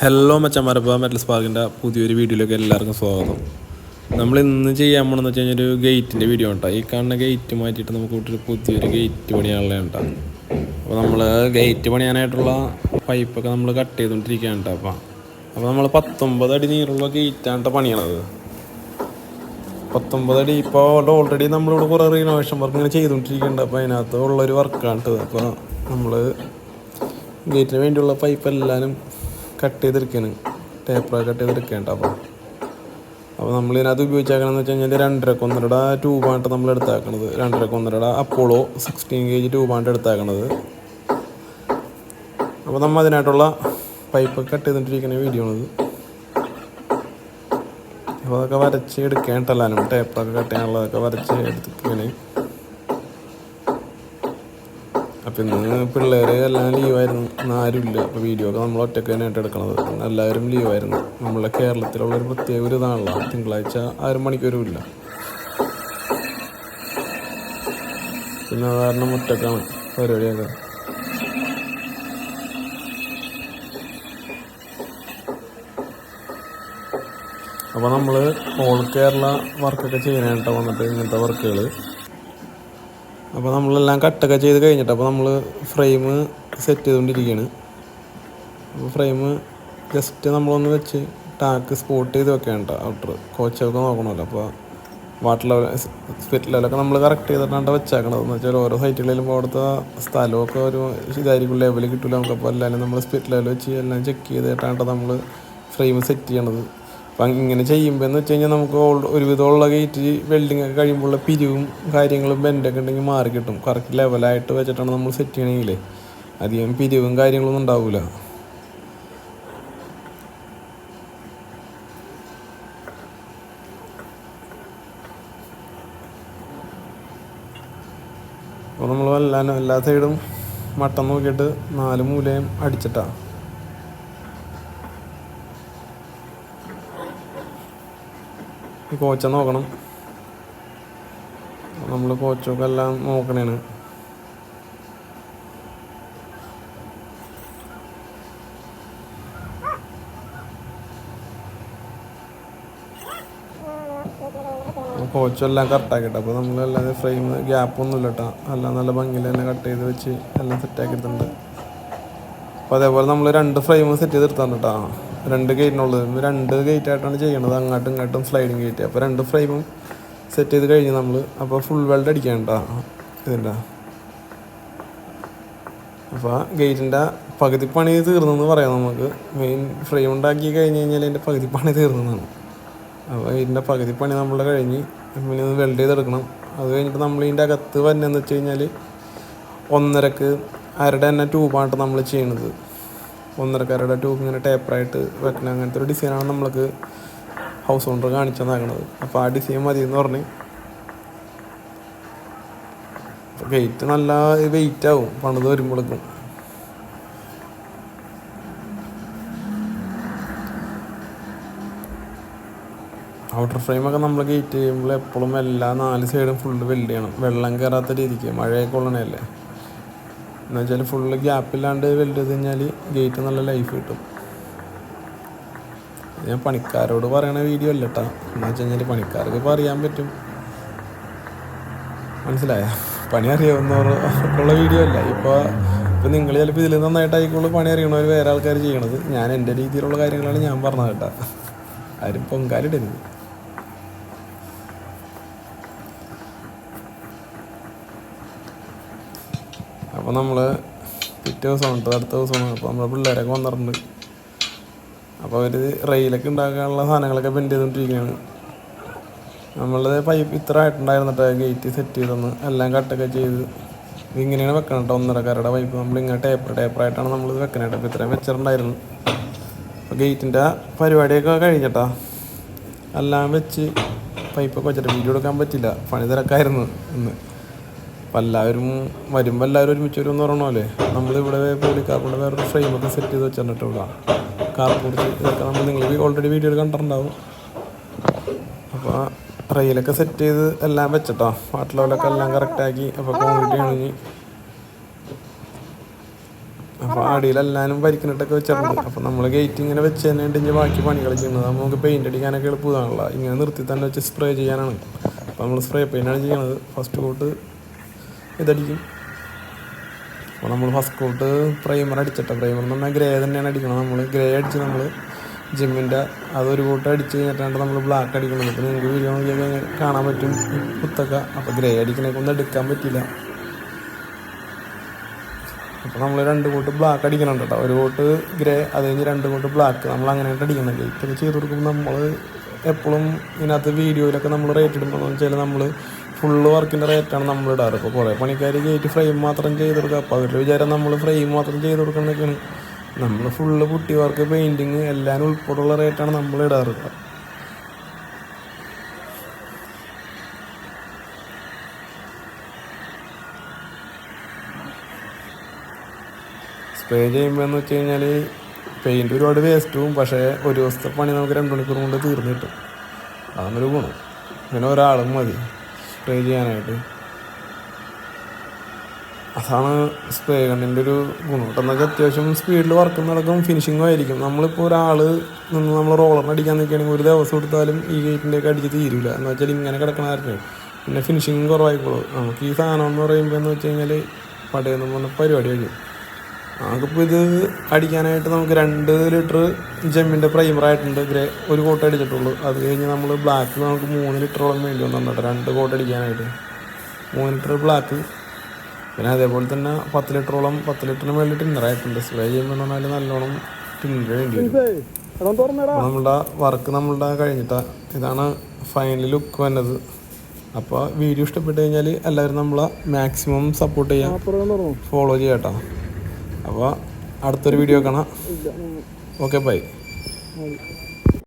Hello മച്ചമാരപ്പ metal സ്പാർക്കിന്റെ പുതിയൊരു വീഡിയോയിലേക്ക് എല്ലാവർക്കും സ്വാഗതം. നമ്മൾ ഇന്ന് ചെയ്യാൻ പോകണമെന്ന് വെച്ച് കഴിഞ്ഞാൽ ഒരു ഗേറ്റിന്റെ വീഡിയോ ഉണ്ടാ ഈ കാണുന്ന ഗേറ്റ് മാറ്റിയിട്ട് നമുക്ക് ഒരു പുതിയൊരു ഗേറ്റ് പണിയാനുള്ള ഉണ്ടാകും അപ്പോൾ നമ്മൾ ഗേറ്റ് പണിയാനായിട്ടുള്ള പൈപ്പൊക്കെ നമ്മൾ കട്ട് ചെയ്തുകൊണ്ടിരിക്കുകയാണ് കേട്ടോ അപ്പം അപ്പോൾ നമ്മൾ പത്തൊമ്പത് അടി നീറുള്ള ഗേറ്റാണ് പണിയണത്. പത്തൊമ്പത് അടി ഇപ്പോൾ ഓൾറെഡി നമ്മളിവിടെ കുറേ റിനോവേഷൻ വർക്ക് ഇങ്ങനെ ചെയ്തുകൊണ്ടിരിക്കുന്നുണ്ട് അപ്പോൾ അതിനകത്ത് ഉള്ളൊരു വർക്കാണ് അപ്പോൾ നമ്മൾ ഗേറ്റിന് വേണ്ടിയുള്ള പൈപ്പ് എല്ലാവരും കട്ട് ചെയ്തെടുക്കുകയാണ് ടേപ്പറൊക്കെ കട്ട് ചെയ്തെടുക്കേണ്ട അപ്പോൾ അപ്പോൾ നമ്മൾ ഇതിനകത്ത് ഉപയോഗിച്ചേക്കണമെന്ന് വെച്ച് കഴിഞ്ഞാൽ രണ്ടരക്ക് ഒന്നരയുടെ ട്യൂബാണ് നമ്മൾ എടുത്താക്കണത്. രണ്ടരക്ക് ഒന്നരയുടെ അപ്പോളോ സിക്സ്റ്റീൻ കെ ജി ട്യൂബാണ് എടുത്താക്കണത്. അപ്പോൾ നമ്മൾ അതിനായിട്ടുള്ള പൈപ്പ് കട്ട് ചെയ്തിട്ടിരിക്കുന്ന വീഡിയോ ആണിത്. അപ്പോൾ അതൊക്കെ വരച്ച് എടുക്കേണ്ടല്ലാനും ടേപ്പറൊക്കെ കട്ട് ചെയ്യാനുള്ളതൊക്കെ വരച്ച് എടുത്തിരിക്കണേ അപ്പം ഇന്ന് പിള്ളേരെ എല്ലാം ലീവായിരുന്നു. ഇന്ന് ആരുമില്ല. അപ്പോൾ വീഡിയോ ഒക്കെ നമ്മൾ ഒറ്റയ്ക്ക് തന്നെയായിട്ട് എടുക്കണത്. എല്ലാവരും ലീവായിരുന്നു. നമ്മളെ കേരളത്തിലുള്ള ഒരു പ്രത്യേക ഒരു ഇതാണല്ലോ. തിങ്കളാഴ്ച ആരും മണിക്കൂരും ഇല്ല പിന്നെ കാരണം ഒറ്റക്കാണ് പരിപാടിയൊക്കെ. അപ്പോൾ നമ്മൾ ഓൾ കേരള വർക്കൊക്കെ ചെയ്യാനായിട്ടാണ് വന്നിട്ട് ഇങ്ങനത്തെ വർക്കുകൾ അപ്പോൾ നമ്മളെല്ലാം കട്ടൊക്കെ ചെയ്ത് കഴിഞ്ഞിട്ട് അപ്പോൾ നമ്മൾ ഫ്രെയിം സെറ്റ് ചെയ്തുകൊണ്ടിരിക്കുകയാണ് അപ്പോൾ ഫ്രെയിം ജസ്റ്റ് നമ്മളൊന്ന് വെച്ച് ടാക്ക് സ്പോട്ട് ചെയ്ത് വെക്കുകയാണ് കേട്ടോ ഔട്ടർ കോച്ചൊക്കെ നോക്കണമല്ലോ. അപ്പോൾ വാട്ടർ ലെവൽ സ്പിറ്റ് ലെവലൊക്കെ നമ്മൾ കറക്റ്റ് ചെയ്തിട്ടാണ് വെച്ചേക്കണത്. എന്ന് വെച്ചാൽ ഓരോ സൈറ്റുകളിലും അവിടുത്തെ സ്ഥലമൊക്കെ ഒരു ഇതായിരിക്കും. ലെവൽ കിട്ടില്ല നമുക്കപ്പോൾ എല്ലാവരും നമ്മൾ സ്പിറ്റ് ലെവൽ വെച്ച് എല്ലാം ചെക്ക് ചെയ്തിട്ടാണ് നമ്മൾ ഫ്രെയിം സെറ്റ് ചെയ്യണത്. അപ്പം ഇങ്ങനെ ചെയ്യുമ്പോൾ എന്ന് വെച്ച് കഴിഞ്ഞാൽ നമുക്ക് ഒരുവിധമുള്ള ഗേറ്റ് വെൽഡിങ് ഒക്കെ കഴിയുമ്പോൾ പിരിവും കാര്യങ്ങളും ബെൻഡൊക്കെ ഉണ്ടെങ്കിൽ മാറി കിട്ടും. കറക്റ്റ് ലെവലായിട്ട് വെച്ചിട്ടാണ് നമ്മൾ സെറ്റ് ചെയ്യണമെങ്കിൽ അധികം പിരിവും കാര്യങ്ങളൊന്നും ഉണ്ടാവില്ല അപ്പോൾ നമ്മൾ എല്ലാ എല്ലാ സൈഡും മട്ടം നോക്കിയിട്ട് നാല് മൂലയും അടിച്ചിട്ടാണ് കോച്ച നോക്കണം. നമ്മൾ കോച്ചൊക്കെ എല്ലാം നോക്കണേണ്. കോച്ചെല്ലാം കറക്റ്റാക്കിയിട്ട് അപ്പോൾ നമ്മളെല്ലാം ഫ്രെയിം ഗ്യാപ്പൊന്നും ഇല്ല കേട്ടോ എല്ലാം നല്ല ഭംഗിയിൽ തന്നെ കട്ട് ചെയ്ത് വെച്ച് എല്ലാം സെറ്റാക്കി എടുത്തിട്ടുണ്ട് അപ്പോൾ അതേപോലെ നമ്മൾ രണ്ട് ഫ്രെയിം സെറ്റ് ചെയ്ത് എടുത്താണ് കേട്ടോ രണ്ട് ഗേറ്റിനുള്ളത് രണ്ട് ഗേറ്റ് ആയിട്ടാണ് ചെയ്യണത്. അങ്ങോട്ടും ഇങ്ങോട്ടും സ്ലൈഡിങ് ഗേറ്റ് അപ്പോൾ രണ്ട് ഫ്രെയിമും സെറ്റ് ചെയ്ത് കഴിഞ്ഞ് നമ്മൾ അപ്പോൾ ഫുൾ വെൽഡ് അടിക്കാൻ ഇതിന്റെ അപ്പോൾ ഗേറ്റിന്റെ പകുതി പണി തീർന്നെന്ന് പറയാം നമുക്ക്. മെയിൻ ഫ്രെയിം ഉണ്ടാക്കി കഴിഞ്ഞ് കഴിഞ്ഞാൽ അതിന്റെ പകുതി പണി തീർന്നതാണ് അപ്പോൾ ഇതിന്റെ പകുതി പണി നമ്മൾ കഴിഞ്ഞ് പിന്നെ വെൽഡ് ചെയ്തെടുക്കണം. അത് കഴിഞ്ഞിട്ട് നമ്മൾ ഇതിന്റെ അകത്ത് വരുന്നതെന്ന് വെച്ച് കഴിഞ്ഞാൽ ഒന്നരക്ക് അരടെ തന്നെ ട്യൂബാണ് നമ്മൾ ചെയ്യണത്. ഒന്നരക്കാരുടെ ട്യൂബ് ഇങ്ങനെ ടേപ്പറായിട്ട് വെക്കണം അങ്ങനത്തെ ഒരു ഡിസൈനാണ് നമ്മൾക്ക് ഹൗസ് ഓണർ കാണിച്ചു തന്നേക്കണത് അപ്പോൾ ആ ഡിസൈൻ മതി എന്ന് പറഞ്ഞ് ഗേറ്റ് നല്ല വെയിറ്റ് ആവും പണിത് വരുമ്പോഴേക്കും ഔട്ടർ ഫ്രെയിമൊക്കെ നമ്മൾ ഗേറ്റ് ചെയ്യുമ്പോൾ എപ്പോഴും എല്ലാ നാല് സൈഡും ഫുള്ള് വെൽഡ് ചെയ്യണം വെള്ളം കയറാത്ത രീതിക്ക് മഴയൊക്കെ കൊള്ളണല്ലേ എന്ന് വെച്ചാൽ ഫുള്ള് ഗ്യാപ്പില്ലാണ്ട് വെൽഡ് കഴിഞ്ഞാൽ ഗേറ്റ് നല്ല ലൈഫ് കിട്ടും. ഞാൻ പണിക്കാരോട് പറയണ വീഡിയോ അല്ല കേട്ടോ എന്ന് വെച്ച് കഴിഞ്ഞാൽ പണിക്കാർക്ക് ഇപ്പോൾ അറിയാൻ പറ്റും. മനസ്സിലായ? പണി അറിയാവുന്നവർക്കുള്ള വീഡിയോ അല്ല. ഇപ്പോൾ ഇപ്പോൾ നിങ്ങൾ ചിലപ്പോൾ ഇതിൽ നന്നായിട്ടായിക്കോളൂ പണി അറിയണവർ വേറെ ആൾക്കാർ ചെയ്യണത്. ഞാൻ എന്റെ രീതിയിലുള്ള കാര്യങ്ങളാണ് ഞാൻ പറഞ്ഞത് കേട്ടോ. ആരും പൊങ്കാലിടരുത്. അപ്പോൾ നമ്മൾ പിറ്റേ ദിവസമാണ് അടുത്ത ദിവസമാണ് അപ്പോൾ നമ്മുടെ പിള്ളേരൊക്കെ വന്നിട്ടുണ്ട്. അപ്പോൾ അവർ റെയിലൊക്കെ ഉണ്ടാക്കാനുള്ള സാധനങ്ങളൊക്കെ ബെൻഡ് ചെയ്തുകൊണ്ടിരിക്കുകയാണ് നമ്മളത് പൈപ്പ് ഇത്ര ആയിട്ടുണ്ടായിരുന്നിട്ട് ഗേറ്റ് സെറ്റ് ചെയ്തൊന്ന്. എല്ലാം കട്ടൊക്കെ ചെയ്ത് ഇങ്ങനെയാണ് വെക്കണം കേട്ടോ ഒന്നരക്കാരുടെ പൈപ്പ്. നമ്മൾ ഇങ്ങനെ ടേപ്പർ ടേപ്പറായിട്ടാണ് നമ്മൾ ഇത് വെക്കണേ കേട്ടോ അപ്പോൾ ഇത്രയും വെച്ചിട്ടുണ്ടായിരുന്നു. അപ്പോൾ ഗേറ്റിന്റെ പരിപാടിയൊക്കെ കഴിഞ്ഞിട്ടാ എല്ലാം വെച്ച് പൈപ്പൊക്കെ വെച്ചിട്ട് വീഡിയോ എടുക്കാൻ പറ്റില്ല. പണി തിരക്കായിരുന്നു ഇന്ന്. അപ്പം എല്ലാവരും വരുമ്പോൾ എല്ലാവരും ഒരുമിച്ച് വരും എന്ന് പറഞ്ഞ പോലെ നമ്മളിവിടെ പോളിക്കാർബണിന്റെ വേറൊരു ഫ്രെയിമൊക്കെ സെറ്റ് ചെയ്ത് ഇവിടെ. കാർബോർഡ് ഇതൊക്കെ നമ്മൾ നിങ്ങൾ ഓൾറെഡി വീഡിയോ കണ്ടിട്ടുണ്ടാവും. അപ്പോൾ റെയിലൊക്കെ സെറ്റ് ചെയ്ത് എല്ലാം വെച്ചിട്ടോ. വാട്ടർ ലെവലൊക്കെ എല്ലാം കറക്റ്റാക്കി അപ്പോൾ കോൺക്രീറ്റ് ആണെങ്കിൽ അപ്പോൾ അടിയിലെല്ലാവരും പരിക്കിനിട്ടൊക്കെ വെച്ചിട്ടുണ്ട്. അപ്പോൾ നമ്മൾ ഗേറ്റ് ഇങ്ങനെ വെച്ച് തന്നെ ഉണ്ടെങ്കിൽ ബാക്കി പണികൾ ചെയ്യുന്നത്. അപ്പോൾ നമുക്ക് പെയിന്റ് അടിക്കാനൊക്കെ എളുപ്പമാണല്ലോ. ഇങ്ങനെ നിർത്തി തന്നെ വെച്ച് സ്പ്രേ ചെയ്യാനാണ്. അപ്പോൾ നമ്മൾ സ്പ്രേ പെയിന്റാണ് ചെയ്യണത്. ഫസ്റ്റ് കോട്ട് ഇതടിക്കും. അപ്പോൾ നമ്മൾ ഫസ്റ്റ് കോട്ട് പ്രൈമർ അടിച്ചിട്ട. പ്രൈമർ എന്ന് പറഞ്ഞാൽ ഗ്രേ തന്നെയാണ് അടിക്കുന്നത് നമ്മൾ ഗ്രേ അടിച്ച് നമ്മൾ ജിമ്മിന്റെ അതൊരു കൂട്ടം അടിച്ച് കഴിഞ്ഞിട്ടാണ് നമ്മൾ ബ്ലാക്ക് അടിക്കുന്നത് അപ്പോൾ നിങ്ങൾക്ക് വീഡിയോ നോക്കിയൊക്കെ കാണാൻ പറ്റും. കുത്തൊക്കെ. അപ്പോൾ ഗ്രേ അടിക്കണേക്ക് ഒന്നും എടുക്കാൻ പറ്റില്ല. അപ്പോൾ നമ്മൾ രണ്ട് കൂട്ട് ബ്ലാക്ക് അടിക്കണം കേട്ടോ. ഒരു കൂട്ട് ഗ്രേ അത് കഴിഞ്ഞ് രണ്ട് കൂട്ട് ബ്ലാക്ക് നമ്മൾ അങ്ങനെയായിട്ട് അടിക്കണം ഇതൊക്കെ ചെയ്ത് കൊടുക്കുമ്പോൾ നമ്മൾ എപ്പോഴും ഇതിനകത്ത് വീഡിയോയിലൊക്കെ നമ്മൾ റേറ്റ് ഇടുമ്പോൾ എന്ന് വെച്ചാൽ നമ്മൾ ഫുള്ള് വർക്കിന്റെ റേറ്റാണ് നമ്മൾ ഇടാറ്. ഇപ്പോൾ കുറേ പണിക്കാർ ഗേറ്റ് ഫ്രെയിം മാത്രം ചെയ്ത് കൊടുക്കുക അപ്പോൾ അവരുടെ വിചാരം നമ്മൾ ഫ്രെയിം മാത്രം ചെയ്ത് കൊടുക്കണൊക്കെയാണ് നമ്മൾ ഫുള്ള് പുട്ടി വർക്ക് പെയിന്റിങ് എല്ലാം ഉൾപ്പെടെയുള്ള റേറ്റാണ് നമ്മൾ ഇടാറ്. സ്പ്രേ ചെയ്യുമ്പോൾ എന്ന് വെച്ച് കഴിഞ്ഞാൽ പെയിന്റ് ഒരുപാട് വേസ്റ്റ് പക്ഷേ ഒരു ദിവസത്തെ പണി നമുക്ക് രണ്ട് മണിക്കൂർ കൊണ്ട് തീർന്നു കിട്ടും അതൊന്നൊരു ഗുണം. പിന്നെ ഒരാളും മതി. സ്പ്രേ ചെയ്യാനായിട്ട്. അതാണ് സ്പ്രേ ഗണ്ണിന്റെ ഒരു ഗുണം. എന്നൊക്കെ അത്യാവശ്യം സ്പീഡിൽ വർക്ക് നടക്കും ഫിനിഷിങ്ങും ആയിരിക്കും. നമ്മളിപ്പോൾ ഒരാൾ നിന്ന് നമ്മൾ റോളറിന് അടിക്കാൻ നിൽക്കുകയാണെങ്കിൽ ഒരു ദിവസം എടുത്താലും ഈ ഗേറ്റിന്റെയൊക്കെ അടിച്ച് തീരില്ല എന്ന് വെച്ചാൽ ഇങ്ങനെ കിടക്കണമായിരുന്നു പിന്നെ ഫിനിഷിങ് കുറവായിക്കോളൂ. നമുക്ക് ഈ സാധനം എന്ന് പറയുമ്പോൾ എന്ന് വെച്ച് കഴിഞ്ഞാൽ പടയെന്ന് പറഞ്ഞ പരിപാടി കഴിയും നമുക്കിപ്പോൾ ഇത് അടിക്കാനായിട്ട് നമുക്ക് രണ്ട് ലിറ്റർ ജെമ്മിന്റെ പ്രൈമറായിട്ടുണ്ട് ഗ്രേ ഒരു കോട്ട അടിച്ചിട്ടുള്ളൂ. അത് കഴിഞ്ഞ് നമ്മൾ ബ്ലാക്ക് നമുക്ക് മൂന്ന് ലിറ്ററോളം വേണ്ടി വന്നിട്ടുണ്ട് രണ്ട് കോട്ട അടിക്കാനായിട്ട്. മൂന്ന് ലിറ്റർ ബ്ലാക്ക് പിന്നെ അതേപോലെ തന്നെ പത്ത് ലിറ്ററോളം പത്ത് ലിറ്ററിന് മേളിൽ ടിന്നറായിട്ടുണ്ട് സ്പ്രേ ചെയ്യുമ്പോൾ പറഞ്ഞാൽ നല്ലോണം ടിന്നർ വേണ്ടി വരും. നമ്മളുടെ വർക്ക് നമ്മളുടെ കഴിഞ്ഞിട്ടാണ് ഇതാണ് ഫൈനൽ ലുക്ക് വന്നത്. അപ്പോൾ വീഡിയോ ഇഷ്ടപ്പെട്ട് കഴിഞ്ഞാൽ എല്ലാവരും നമ്മളെ മാക്സിമം സപ്പോർട്ട് ചെയ്യാം. ഫോളോ ചെയ്യാം കേട്ടോ. അപ്പോൾ അടുത്തൊരു വീഡിയോ കാണാം. Okay bye